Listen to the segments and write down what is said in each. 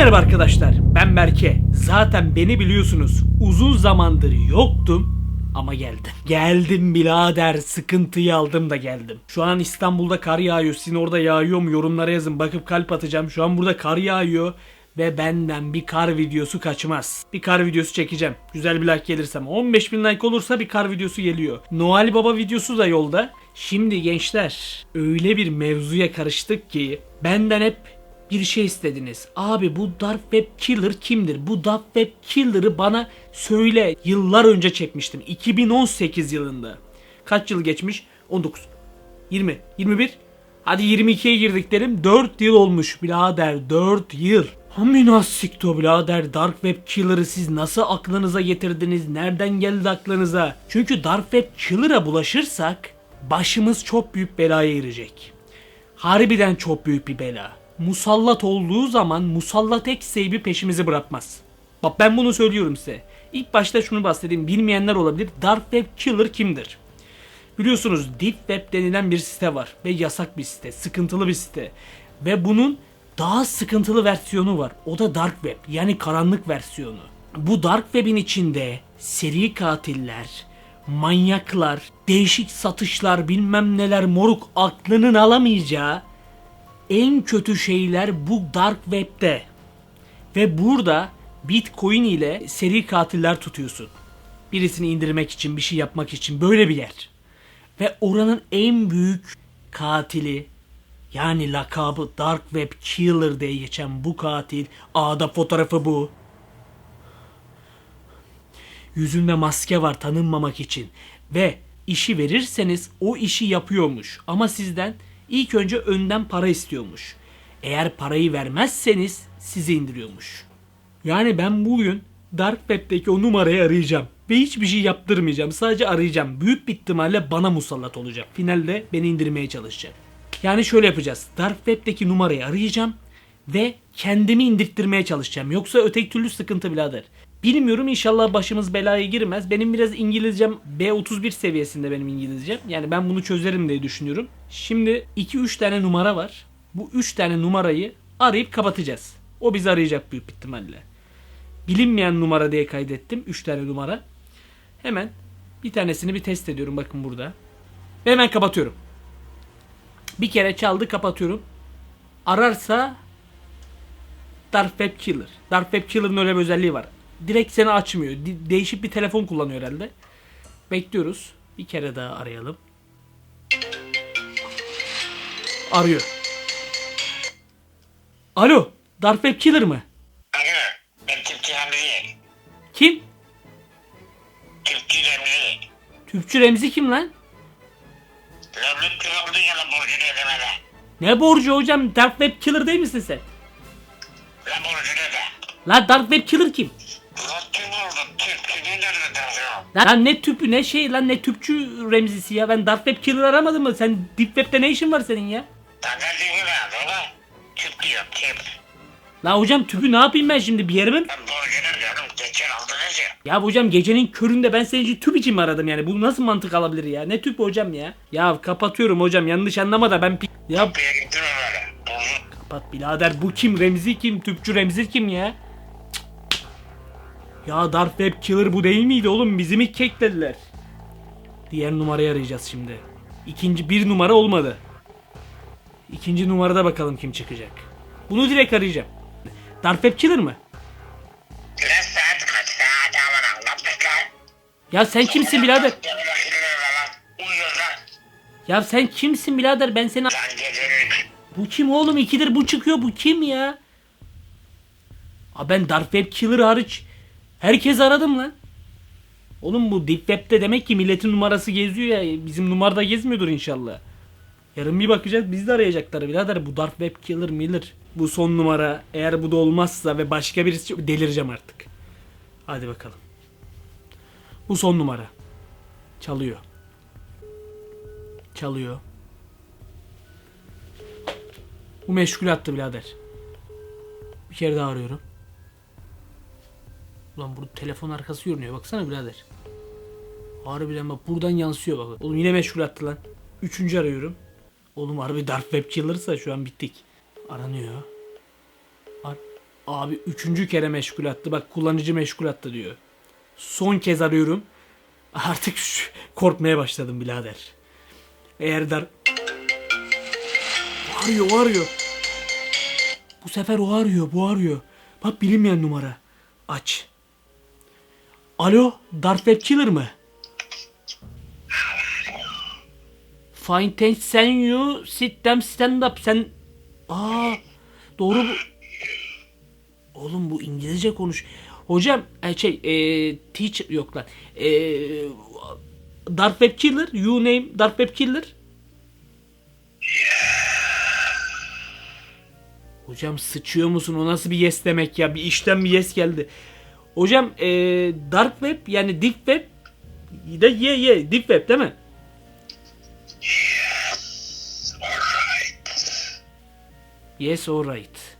merhaba arkadaşlar. Ben Berke. Zaten beni biliyorsunuz. Uzun zamandır yoktum ama geldim. Geldim birader. Sıkıntıyı aldım da geldim. Şu an İstanbul'da kar yağıyor. Sizin orada yağıyor mu? Yorumlara yazın. Bakıp kalp atacağım. Şu an burada kar yağıyor. Ve benden bir kar videosu kaçmaz. Bir kar videosu çekeceğim. Güzel bir like gelirsem. 15 bin like olursa bir kar videosu geliyor. Noel Baba videosu da yolda. Şimdi gençler öyle bir mevzuya karıştık ki benden hep bir şey istediniz. Abi bu Dark Web Killer kimdir? Bu Dark Web Killer'ı bana söyle. Yıllar önce çekmiştim. 2018 yılında. Kaç yıl geçmiş? 19. 20. 21. Hadi 22'ye girdik derim. 4 yıl olmuş birader. 4 yıl. Haminas sikto birader Dark Web Killer'ı siz nasıl aklınıza getirdiniz? Nereden geldi aklınıza? Çünkü Dark Web Killer'a bulaşırsak başımız çok büyük belaya girecek. Harbiden çok büyük bir bela. Musallat olduğu zaman musallat ek seybi peşimizi bırakmaz. Bak ben bunu söylüyorum size. İlk başta şunu bahsedeyim. Bilmeyenler olabilir. Dark Web Killer kimdir? Biliyorsunuz Deep Web denilen bir site var. Ve yasak bir site. Sıkıntılı bir site. Ve bunun daha sıkıntılı versiyonu var. O da Dark Web. Yani karanlık versiyonu. Bu Dark Web'in içinde seri katiller, manyaklar, değişik satışlar bilmem neler moruk aklının alamayacağı en kötü şeyler bu dark web'de. Ve burada Bitcoin ile seri katiller tutuyorsun. Birisini indirmek için, bir şey yapmak için böyle bir yer. Ve oranın en büyük katili yani lakabı Dark Web Killer diye geçen bu katil. A'da fotoğrafı bu. Yüzünde maske var tanınmamak için. Ve işi verirseniz o işi yapıyormuş. Ama sizden ilk önce önden para istiyormuş. Eğer parayı vermezseniz sizi indiriyormuş. Yani ben bugün Dark Web'deki o numarayı arayacağım. Ve hiçbir şey yaptırmayacağım. Sadece arayacağım. Büyük bir ihtimalle bana musallat olacak. Finalde beni indirmeye çalışacak. Yani şöyle yapacağız. Dark Web'deki numarayı arayacağım. Ve kendimi indirttirmeye çalışacağım. Yoksa öteki türlü sıkıntı birader. Bilmiyorum inşallah başımız belaya girmez. Benim biraz İngilizcem B31 seviyesinde benim İngilizcem. Yani ben bunu çözerim diye düşünüyorum. Şimdi 2-3 tane numara var. Bu 3 tane numarayı arayıp kapatacağız. O bizi arayacak büyük ihtimalle. Bilinmeyen numara diye kaydettim. 3 tane numara. Hemen bir tanesini bir test ediyorum bakın burada. Ve hemen kapatıyorum. Bir kere çaldı kapatıyorum. Ararsa Dark Web Killer. Dark Web Killer'ın öyle bir özelliği var. Direkt seni açmıyor. Di- değişik bir telefon kullanıyor herhalde. Bekliyoruz. Bir kere daha arayalım. Arıyor. Alo. Dark Web Killer mı? Alo, ben Türkçü Remzi. Kim? Türkçü Remzi. Tüpçü Remzi kim lan? Lütfen oldu yana borcunu ödemede. Ne borcu hocam? Dark Web Killer değil misin sen? Lan borcunu öde. La Dark Web Killer kim? Tanıyor? Lan ne tüpü ne şey lan ne tüpçü Remzi'si ya. Ben Dark Web Killer aramadım mı? Sen Deep Web'de ne işin var senin ya? Gibi abi lan. Türk diyor, Türk. La hocam tüpü ne yapayım ben şimdi bir yerime mi? Lan borcunu ödedim, geçen aldınız ya. Ya hocam gecenin köründe ben senin için tüp için mi aradım yani? Bu nasıl mantık alabilir ya? Ne tüp hocam ya? Ya kapatıyorum hocam yanlış anlama da ben pi- Ya Kapıya gittim böyle. Kapat birader bu kim? Remzi kim? Tüpçü Remzi kim ya? Ya Dark Web Killer bu değil miydi oğlum? Bizi mi keklediler? Diğer numarayı arayacağız şimdi. İkinci bir numara olmadı. İkinci numarada bakalım kim çıkacak. Bunu direkt arayacağım. Dark Web Killer mı? Ya sen kimsin birader? Ya sen kimsin birader? Ben seni... Bu kim oğlum? İkidir bu çıkıyor. Bu kim ya? Aa ben Dark Web Killer hariç herkes aradım lan. Oğlum bu Deep Web'de demek ki milletin numarası geziyor ya. Bizim numarada gezmiyordur inşallah. Yarın bir bakacağız biz de arayacaklar birader. Bu Dark Web Killer Miller. Bu son numara. Eğer bu da olmazsa ve başka birisi delireceğim artık. Hadi bakalım. Bu son numara. Çalıyor. Çalıyor. Bu meşgul attı birader. Bir kere daha arıyorum. Ulan burada telefon arkası görünüyor. Baksana birader. Harbiden bak buradan yansıyor bak. Oğlum yine meşgul attı lan. Üçüncü arıyorum. Oğlum harbi Dark Web Killer'sa şu an bittik. Aranıyor. Ar Abi üçüncü kere meşgul attı. Bak kullanıcı meşgul attı diyor. Son kez arıyorum. Artık korkmaya başladım birader. Eğer dar... Arıyor, o arıyor. Bu sefer o arıyor, bu arıyor. Bak bilinmeyen numara. Aç. Alo, Dark Web Killer mı? Fine thanks sen you sit them stand up sen... Aa, doğru bu. Oğlum bu İngilizce konuş. Hocam e, şey e, teacher yok lan. E, Dark Web Killer you name Dark Web Killer. Hocam sıçıyor musun? O nasıl bir yes demek ya? Bir işten bir yes geldi. Hocam e, Dark Web yani Deep Web de ye ye Deep Web değil mi? Yes alright.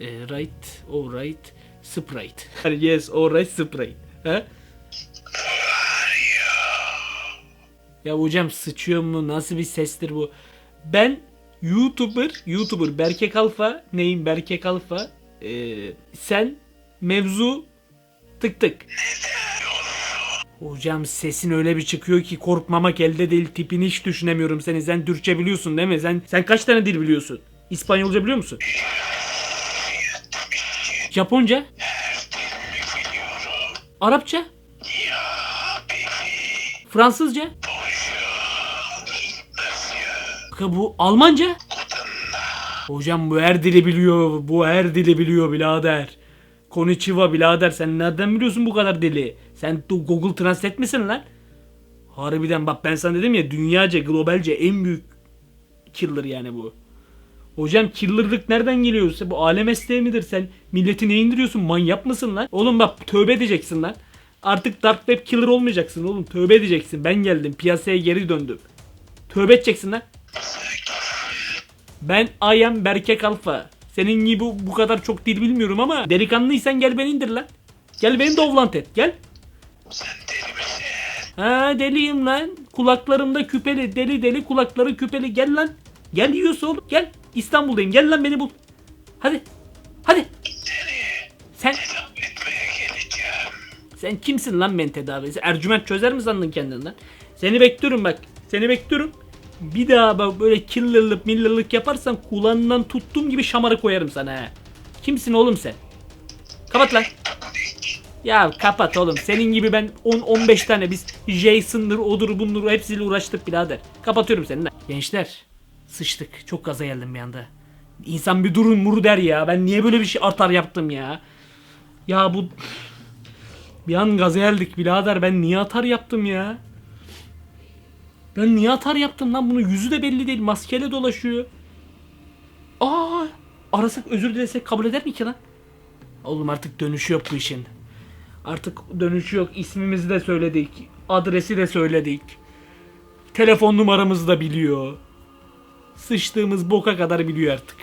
E, right alright Sprite. Yes alright Sprite. He? Ya hocam sıçıyor mu? Nasıl bir sestir bu? Ben YouTuber, YouTuber Berke Kalfa, neyim Berke Kalfa? Ee, sen mevzu tık tık. Hocam sesin öyle bir çıkıyor ki korkmamak elde değil. Tipini hiç düşünemiyorum seni. Sen Türkçe biliyorsun değil mi? Sen sen kaç tane dil biliyorsun? İspanyolca biliyor musun? Japonca? Arapça? Fransızca? Bu Almanca? Hocam bu her dili biliyor. Bu her dili biliyor birader. Konnichiwa birader sen nereden biliyorsun bu kadar dili? Sen Google Translate misin lan? Harbiden bak ben sana dedim ya dünyaca globalce en büyük killer yani bu. Hocam killerlık nereden geliyor? Sen Bu alem mesleği midir sen? Milleti ne indiriyorsun? Manyak mısın lan? Oğlum bak tövbe edeceksin lan. Artık dark web killer olmayacaksın oğlum. Tövbe edeceksin. Ben geldim. Piyasaya geri döndüm. Tövbe edeceksin lan. Ben I am Berke Kalfa. Senin gibi bu kadar çok dil bilmiyorum ama delikanlıysan gel beni indir lan. Gel beni dovlant et. Gel. Sen deli misin? Ha deliyim lan. Kulaklarımda küpeli. Deli deli kulakları küpeli. Gel lan. Gel yiyorsa oğlum. Gel. İstanbul'dayım. Gel lan beni bul. Hadi. Hadi. Deli. Sen Tedavi etmeye geleceğim. sen kimsin lan ben tedavisi? Ercüment çözer mi sandın kendinden? Seni bekliyorum bak. Seni bekliyorum. Bir daha böyle killerlık millerlık yaparsan kulağından tuttuğum gibi şamarı koyarım sana ha. Kimsin oğlum sen? Kapat lan. Ya kapat oğlum. Senin gibi ben 10-15 tane biz Jason'dır, odur bundur hepsiyle uğraştık birader. Kapatıyorum seni. Gençler sıçtık. Çok gaza geldim bir anda. İnsan bir durun muru der ya. Ben niye böyle bir şey artar yaptım ya? Ya bu... Bir an gaza geldik birader. Ben niye atar yaptım ya? Ben niye atar yaptım lan? Bunun yüzü de belli değil. Maskeyle dolaşıyor. Aa! Arasak özür dilesek kabul eder mi ki lan? Oğlum artık dönüşü yok bu işin. Artık dönüşü yok. İsmimizi de söyledik. Adresi de söyledik. Telefon numaramızı da biliyor. Sıçtığımız boka kadar biliyor artık.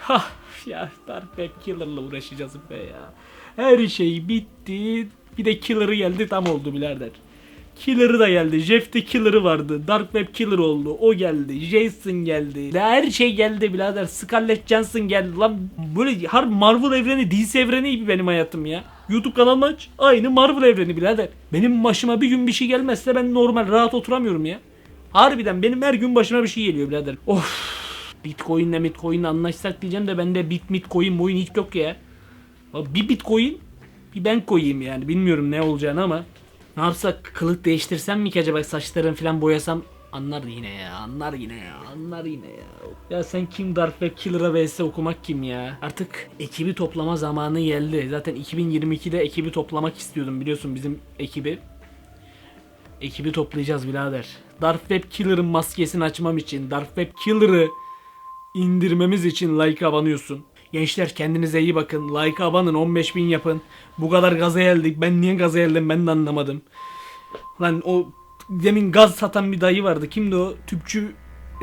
Hah ya Dark Web Killer'la uğraşacağız be ya. Her şey bitti. Bir de Killer'ı geldi tam oldu birader. Killer'ı da geldi. Jeff the Killer'ı vardı. Dark Web Killer oldu. O geldi. Jason geldi. Her şey geldi birader. Scarlett Johansson geldi. Lan böyle harbi Marvel evreni, DC evreni gibi benim hayatım ya. YouTube kanalımı aç. Aynı Marvel evreni birader. Benim başıma bir gün bir şey gelmezse ben normal rahat oturamıyorum ya. Harbiden benim her gün başıma bir şey geliyor birader. Of. Bitcoin'le Bitcoin'le anlaşsak diyeceğim de bende bit bitcoin boyun hiç yok ya. Bir bitcoin bir ben koyayım yani. Bilmiyorum ne olacağını ama. Ne yapsak kılık değiştirsem mi ki acaba saçlarını falan boyasam anlar yine ya anlar yine ya anlar yine ya. Ya sen kim Dark Web Killer'a vs okumak kim ya? Artık ekibi toplama zamanı geldi. Zaten 2022'de ekibi toplamak istiyordum biliyorsun bizim ekibi. Ekibi toplayacağız birader. Dark Web Killer'ın maskesini açmam için Dark Web Killer'ı indirmemiz için like abanıyorsun. Gençler kendinize iyi bakın. Like abanın 15.000 yapın. Bu kadar gaza geldik. Ben niye gaza geldim ben de anlamadım. Lan o demin gaz satan bir dayı vardı. Kimdi o? Tüpçü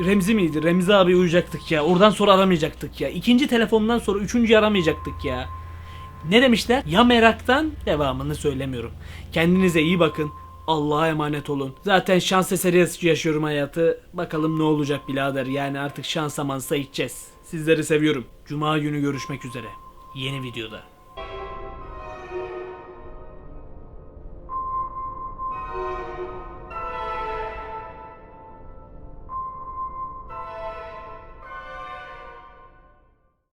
Remzi miydi? Remzi abi uyuyacaktık ya. Oradan sonra aramayacaktık ya. İkinci telefondan sonra üçüncü aramayacaktık ya. Ne demişler? Ya meraktan devamını söylemiyorum. Kendinize iyi bakın. Allah'a emanet olun. Zaten şans eseri yaşıyorum hayatı. Bakalım ne olacak birader. Yani artık şansa mansa içeceğiz. Sizleri seviyorum. Cuma günü görüşmek üzere. Yeni videoda.